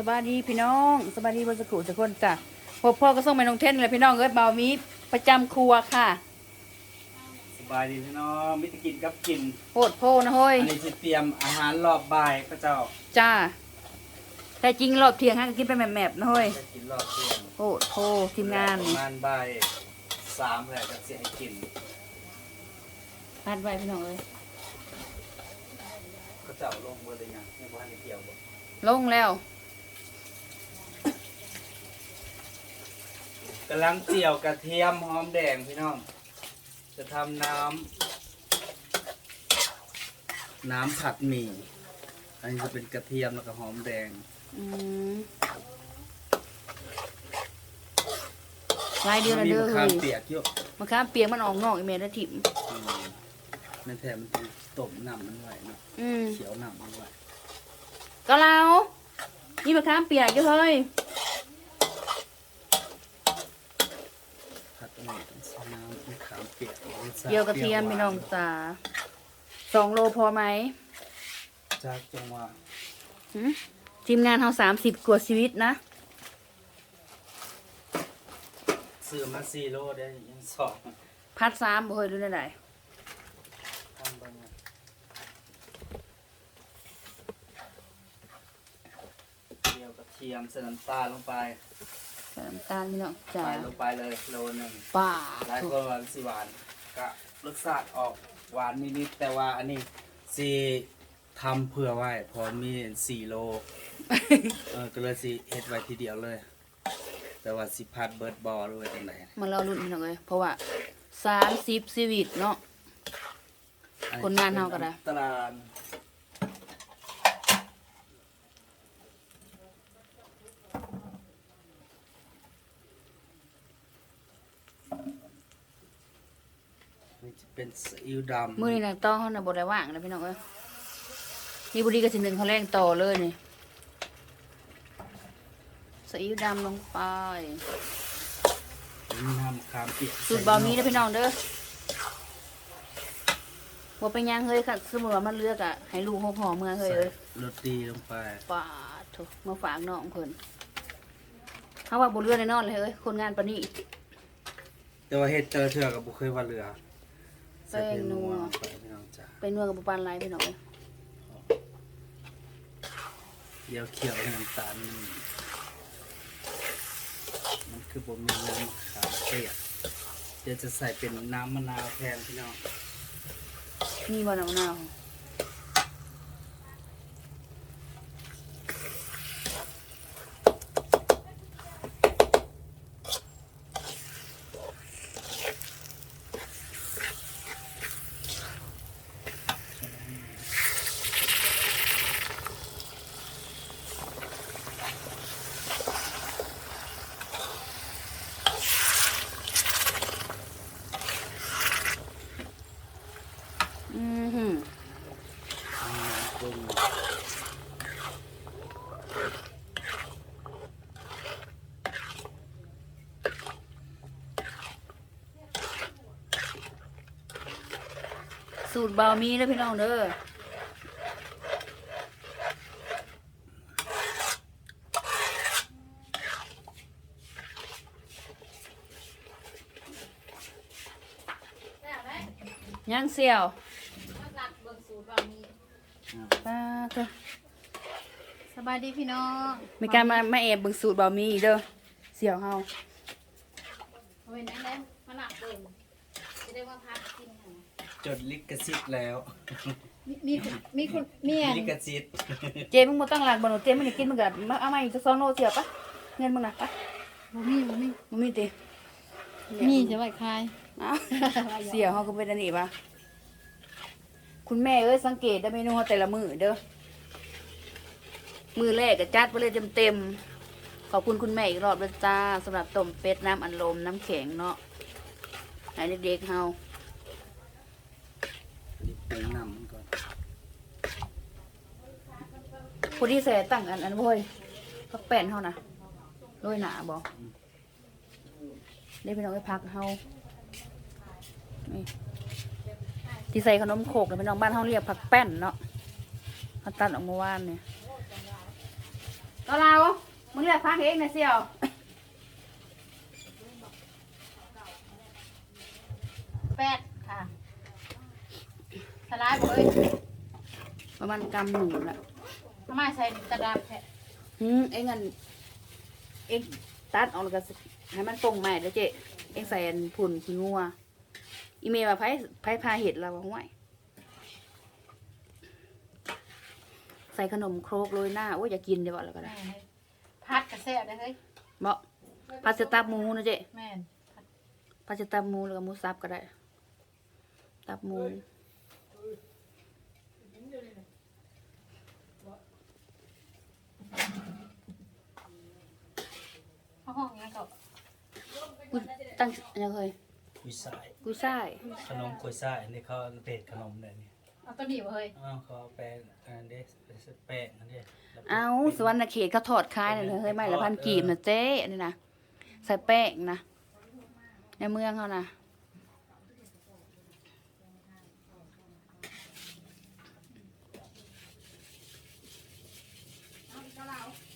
สบายดีพี่น้องสบายดีบนสกุลทุกคนจ้ะพ่อพ่อก็ส่งไปน้องเทนเลยพี่น้องเอ้ยเบามีประจำครัวค่ะสบายดีพี่น้องมิตรกินกับกินโพดโพนะเฮ้ยอันนี้จะเตรียมอาหารรอบบ่ายพระเจ้าจ้าแต่จริงรอบเที่ยงฮะก็กินไปแมบๆนะเฮ้ยจะกินรอบเที่ยงโพดโพทีมงานประมาณบ่ายสามแหละจะเสียให้กินพาดไว้พี่น้องเอ้ยพระเจ้าลงบนเลยยังในบ้านในเกี่ยวบ่ลงแล้ว กำลังเจียวกระเทียมหอมแดงพี่น้อง จะทำน้ำน้ำผัดหมี่ อันนี้จะเป็นกระเทียมแล้วก็หอมแดงอืมรายเดือนละมีเด้อมะเฮ้ขามยเปียกเยอะมะขามเปียกมันออกนอกอีเมลแล้วถิ่มอืมนั่นแถมมันต้องต้มน้ำมันไว้เนาะอืมเขียวน้ำมันไว้ก็เรานี่มะขามเปียกอยู่เฮ้ย ผัดอันนี้ต้องใส่น้ำมะขามเปียก เกี่ยวกระเทียมพี่น้องจ๋าสองโลพอไหมจากจังหวะหึทีมงานเราสามสิบกว่าชีวิตนะ ซื้อมาสี่โลได้ยังสองพัดสามบ่เคยรู้ได้ไหนทำบ้างนะเดียวกระเทียมใส่น้ำตาลลงไปใส่น้ำตาลพี่น้องจ๋าใส่ลงไปเลยโลหนึ่งป่าหลายคนว่าสิหวาน ก็รสชาติออกหวานนิดๆแต่ว่าอันนี้สิทำเผื่อไว้เพอมีสี่โลเออก็เลยสิเฮ็ดไว้ทีเดียวเลย แต่ว่าสิพัดเบิร์ดบอลด้วยจังไดมาเรารุ่นพี่น้องเลยเพราะว่าสามสิบชีวิตเนาะคนงานเฮาก็ได้ตาราง เป็นซีอิ๊วดำมื้อนี้นางต้องเขาน่ะบ่ได้ว่างนะพี่น้องเอ้ยนี่บุรีก็สิหนึ่งเขาแรงต่อเลยนี่ซีอิ๊วดำลงไป มีน้ำขามเปียกสูตรบะหมี่นะพี่น้องเด้อบ่เป็นหยังเฮ้ยค่ะสมมติว่ามันเลือกอะให้ลูกหอมๆเมื่อเฮ้ยเอ้ยรสดีลงไปปาดโถมาฝากน้องเพิ่นเขาว่าบ่เลือกแน่นอนเลยเอ้ยคนงานปานนี้ แต่ว่าเฮ็ดเจอเถื่อกับบุเคยว่าเรือ แป้งนัวใส่เพลงนัวไปพี่น้องจ้าเป็นนัวกับบ่ปานไรพี่น้องเอ้ยเดี๋ยวเคี่ยวให้น้ำตาลมันมันคือผมมีน้ำมะขามเปียกเดี๋ยวจะใส่เป็นน้ำมะนาวแทนพี่น้องนี่บ่น้ำมะนาว อือหือ น้ำปรุง สูตรบะหมี่เด้อพี่น้องเด้อยังเสี่ยวป้าเถอะสบายดีพี่น้องมีการมามาแอบเบิ่งสูตรบะหมี่อีกเด้อเสี่ยวเฮาเอาไว้นั่นแหละมาหนักเบิ่งจะได้ว่าพักกินค่ะ จดลิขสิทธิ์แล้วมีมีมีคุณเมียนลิขสิทธิ์เจมึงบ่ตั้งหลักบ่หนูเจมึงได้กินมึงก็มาเอามาอีกสักสองโลเสี่ยวปะเงินมึงน่ะปะบ่มีบ่มีบ่มีติมีจะไว้คายอ้าวเสี่ยวเฮาก็เป็นอันนี้ปะคุณแม่เอ้ยสังเกตได้เมนูเฮาแต่ละมื้อเด้อมื้อแรกก็จัดไปเลยเต็มๆขอบคุณคุณแม่อีกรอบด้วยจ้าสำหรับต้มเป็ดน้ำอัดลมน้ำแข็งเนาะให้เด็กๆเฮานี่ ปรุงน้ำมันก่อนผู้ที่ใส่ตั้งอันอันบ่เฮ้ยพักแป้นเฮานะโรยหนาบ่ได้พี่น้องไปพักเฮานี่ที่ใส่ขนมโขกเนี่ยพี่น้องบ้านเฮาเรียกผักแป้นเนาะเขาตัดออกเมื่อวานเนี่ยตัวเรามึงเลือกพักเองนะเสี่ยว แปดค่ะ สลายบ่เอ้ยประมาณกำหนึ่งละทำไมใส่กระดาษแทะอืมเอ็งอันเอ็งตัดออกแล้วก็ให้มันตรงใหม่เด้อเจ๊เอ็งใส่อันผุ่นขี้งัวอีเมลว่าไผไผพาเห็ดเราว่าห่วยใส่ขนมโครกโรยหน้าโอ้ยอยากกินเดี๋ยวบอกแล้วก็ได้แม่นเฮ้ยพัดกระแซ่บได้เฮ้ยเมาะพาสต้าหมูนะเจ๊แม่นพาสต้าหมูแล้วก็หมูสับก็ได้ตับหมู เอาห้องนี้ก็กูตั้งอันยังเคยกุยช่ายกูใช่ายขนมกุยช่ายอันนี้เขาเพจขนมเลยนี่เอาตัวนี้บ่เฮ้ยอ้าวเขาแป้งอันนี้แป้งอันนี้เอาสวรรณเขตเขาทอดคายเลยเฮ้ยไม่ละพันกีบนะเจ๊อันนี่นะใส่แป้งนะในเมืองเขานะ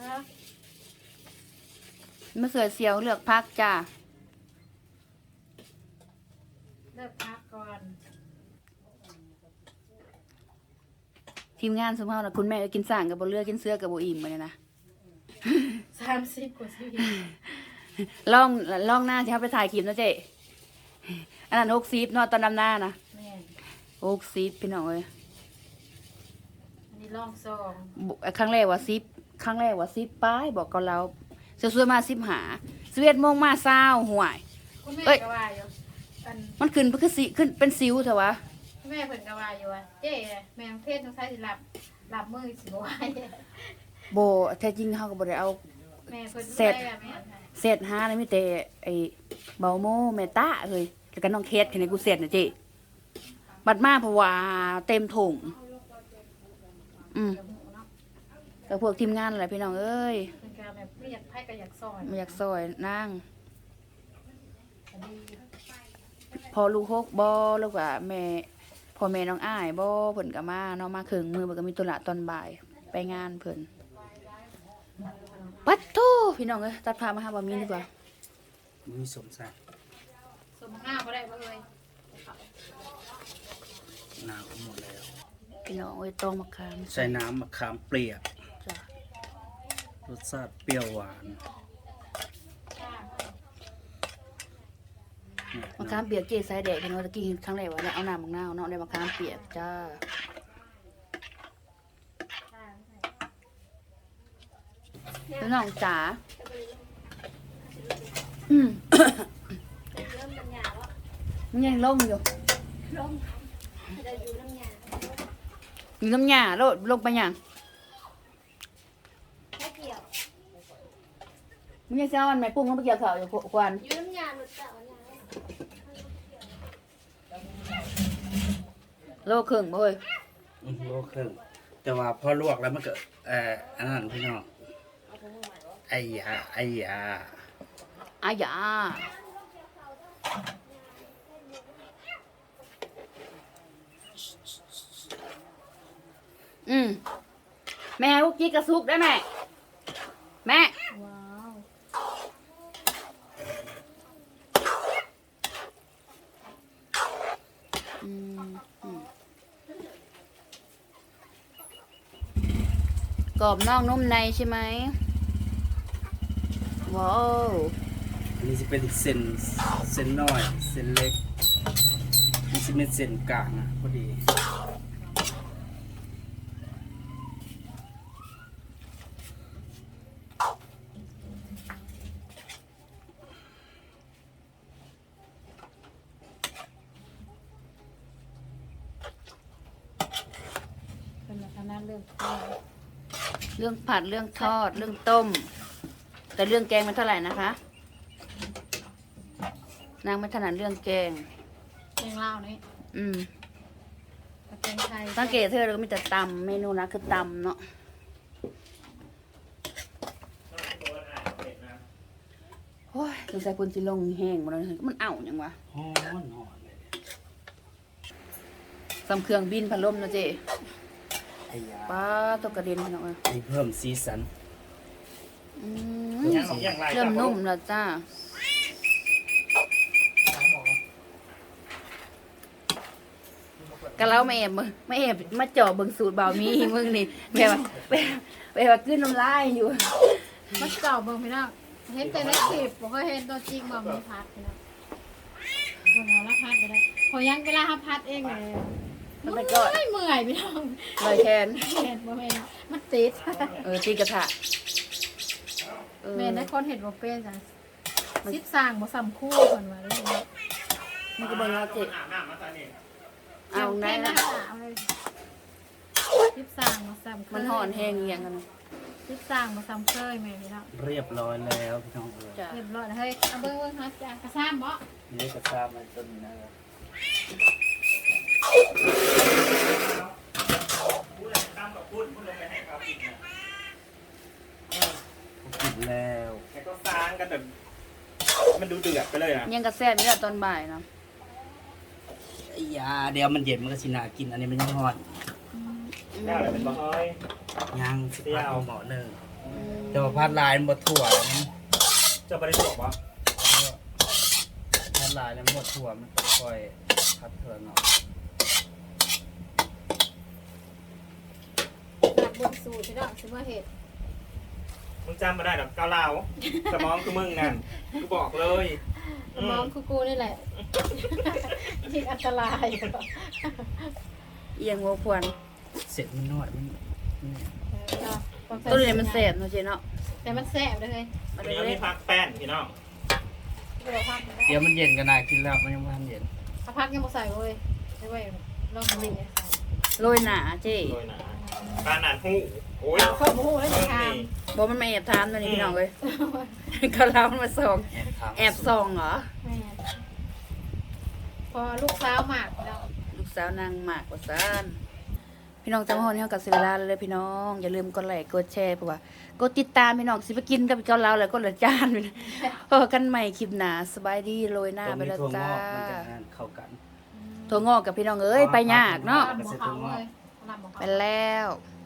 นะ มะเสือเสียวเลือกพักจ้าเลิกพักก่อน ทีมงานสมเฮานะคุณแม่ก็กินสั่งกับบ่เลือกกินเสื้อกับบ่อิ่มมาเนี่ยนะสามสิบกว่าสิบลองลองหน้าที่เขาไปถ่ายคลิปนะเจ๊อันนั้นหกสิบเนาะตอนดำหน้านะแม่นหกสิบพี่น้องเอ้ยอันนี้ลองซองบุครั้งแรกว่าสิบครั้งแรกว่าสิบป้ายบอกกับเรา เสวยๆมาสิบหาสเวตโมงมาเศร้าห่วย คุณแม่เอ้ย ก็ว่าอยู่อันมันขึ้นเป็นคือสิขึ้นเป็นสิวเถอะวะคุณแม่เพิ่นก็ว่าอยู่ว่าเจ๊แมงเทศต้องใช้สิหลับหลับมือสิบ่ไหวโบแท้จริงเขาก็บ่ได้เอา แม่เพิ่นเสร็จดูแลแม่ค่ะเศษหาเลยมีแต่ไอ้เบาโมเมตาเลยแล้วก็น้องเคสแค่นี้กูเสร็จนะเจ๊บัดมาเพราะว่าเต็มถุงอืมกับหมูเนาะแต่พวกทีมงานอะไรพี่น้องเอ้ย เพิ่น ก็แบบไม่อยากให้ก็อยากซอยไม่อยากซอยนั่งก็ดีพอลูกฮกบอแล้วก็แม่พ่อแม่น้องอ้ายบอเพิ่นก็มาเนาะมาครึ่งมือมันก็มีตุละตอนบ่ายไปงานเพิ่นปัดโทพี่น้องเอ้ยตัดพามาหาบ่มีดีกว่ามีสมศักดิ์สมง่าบ่ได้บ่เอ้ยน้ำหมดแล้ว พี่น้องเอ้ยต้องมะขามใส่น้ำมะขามเปียกจ้ะ รสชาติเปรี้ยวหวานมะขามเปียกเจ๊สายแดกพี่น้องตะกี้ครั้งแรกว่าได้เอาน้ำมะนาวเนาะได้มะขามเปียกจ้าพี่น้องจ๋าอืมมันยังล่มอยู่อยู่น้ำยาโลดลงไปยัง มึงยังเช้ามันไหมปุ้งลงไปเกี่ยวเขาอยู่ควันยืมยาหรือเปล่าเนี่ยโลครึ่งบ่เว้ยอืมโลครึ่งแต่ว่าพอลวกแล้วมันก็เอ่ออันนั้นพี่น้องไอ้ยาไอ้ยาอายาอืมแม่ลูกจิ๊กกระซุกได้ไหมแม่ ว้าว อืมอืม กรอบนอกนุ่มในใช่ไหมว้าวอันนี้จะเป็นเส้นเส้นน้อยเส้นเล็กอันนี้จะเป็นเส้นกลางอะพอดีเป็นแบบนั้นเรื่องข้าว เรื่องผัดเรื่องทอดเรื่องต้ม แต่เรื่องแกงมันเท่าไหร่นะคะ นางไม่ถนัดเรื่องแกง แกงลาวนี่อืมกับแกงไทยสังเกตเธอเราก็มีแต่ตำเมนูนะคือตำเนาะโอ้ยสงสัยคุณสิลงแห้งหมดแล้วมันเอ้ายังวะหอนหอนเลยสำเครื่องบินพัดลมนะเจ๊ ไอ้ยาป้าตกกระเด็นพี่น้องเอ้ยนี่เพิ่มสีสันอืมยังหนองยังไรเริ่มนุ่มแล้วจ้าก็เล่าไม่แอบมึงไม่แอบมาเจาะเบิ่งสูตรบ่าวมีมึงนี่แบบว่าแบบแบบว่าขึ้นน้ำลายอยู่ มันเก่าเบิ่งพี่น้องเห็นแต่ในคลิปบ่เคยเห็นตัวจริงบ่มีพัดพี่น้องเบิ่งเอาละพัดไปได้พอยังเวลาหาพัดเองเลย มันเมื่เป็นก้อนอยเมื่อยพี่น้องเลยแทนเห็นบ่แม่นมันติดเออตีกระทะเออแม่นนะคนเห็นบ่เป็นจ้ะสิบสร้างบ่ซ้ำคู่เพิ่นว่าเลยมันก็เบิ่งเอาเจ็บอาบน้ำมาตอนนี้เอาไงแค่นะเอาเลยสิบสร้างบ่ซ้ำเคยมันห่อนแห้งอหย่างกันนะสิบสร้างบ่ซ้ำเคยแม่พี่น้องเรียบร้อยแล้วพี่น้องเอ้ยจ้ะเรียบร้อยแล้วเฮ้ยเอาเบิ่งเบิ่งหาจานกระซ้ำบ่นี่กระซาบมันต้นนี้นะครับ พูดอะไรตามกับพูดพูดลงไปให้เขากินนะ กินแล้ว แก ก็สร้างกันแบบมันดูเดือดไปเลยอะยังกระแซ่บไม่ได้ตอนบ่ายนะไอ้ยาเดี๋ยวมันเย็นมันก็สินากินอันนี้มันยังร้อนได้อะไรเป็นบ้าเอ้ยยังสิพัดเอาหมอหนึ่งอืมแต่ว่าพัดลายมันบดถั่วแล้วมันจะไปได้จบวะพัดลายแล้วมันบดถั่วมันก็ค่อยพัดเถื่อนเนาะหลักเบิ่งสูตรพี่น้องสิว่าเฮ็ด มึงจำมาได้หรอเกาเหลาสมองคือมึงนั่นกูบอกเลยสมองคือกูนี่แหละยิ่งอันตรายเอียงหัวพวนเสร็จมันนวดมันมันตัวนี้มันแซ่บเนาะเจ๊เนาะแต่มันแซ่บเลยมันวันนี้เล็มีกพักแป้นพี่น้องเราพักเดี๋ยวมันเย็นก็น่ากินแล้วมันยังไม่ทันเย็นถ้าพักยังบ่ใส่เว้ยได้ไว้ลองดูโรยหนาเจ๊โดยหนาปลาหนานหู โอ้ยข้าวหมูแล้วเพิ่จะงทานนี่บอกมันมาแอบทานตัวนี้พี่น้องเลยก็เล่ามันมาส่องแอบทางแอบส่องเหรอแม่พอลูกสาวหมากแล้วลูกสาวนางหมากกว่าซานพี่น้องจำฮอนเฮากับสิเวลาเลยเลยพี่น้องอย่าลืมกดไลค์กดแชร์เพราะว่ากดติดตามพี่น้องสิไปกินกับเจ้าเราแล้วก็ละจานพี่น้องพอกันใหม่คลิปหน้าสบายดีโรยหน้าตรงไปนี้แล้วถั่วงจ้าอกมันจะเข้ากันถั่วงอกกับพี่น้องเอ้ยไปยากเนาะ ลำบอกเขาเลยลำบอกเขา ไปแล้วเ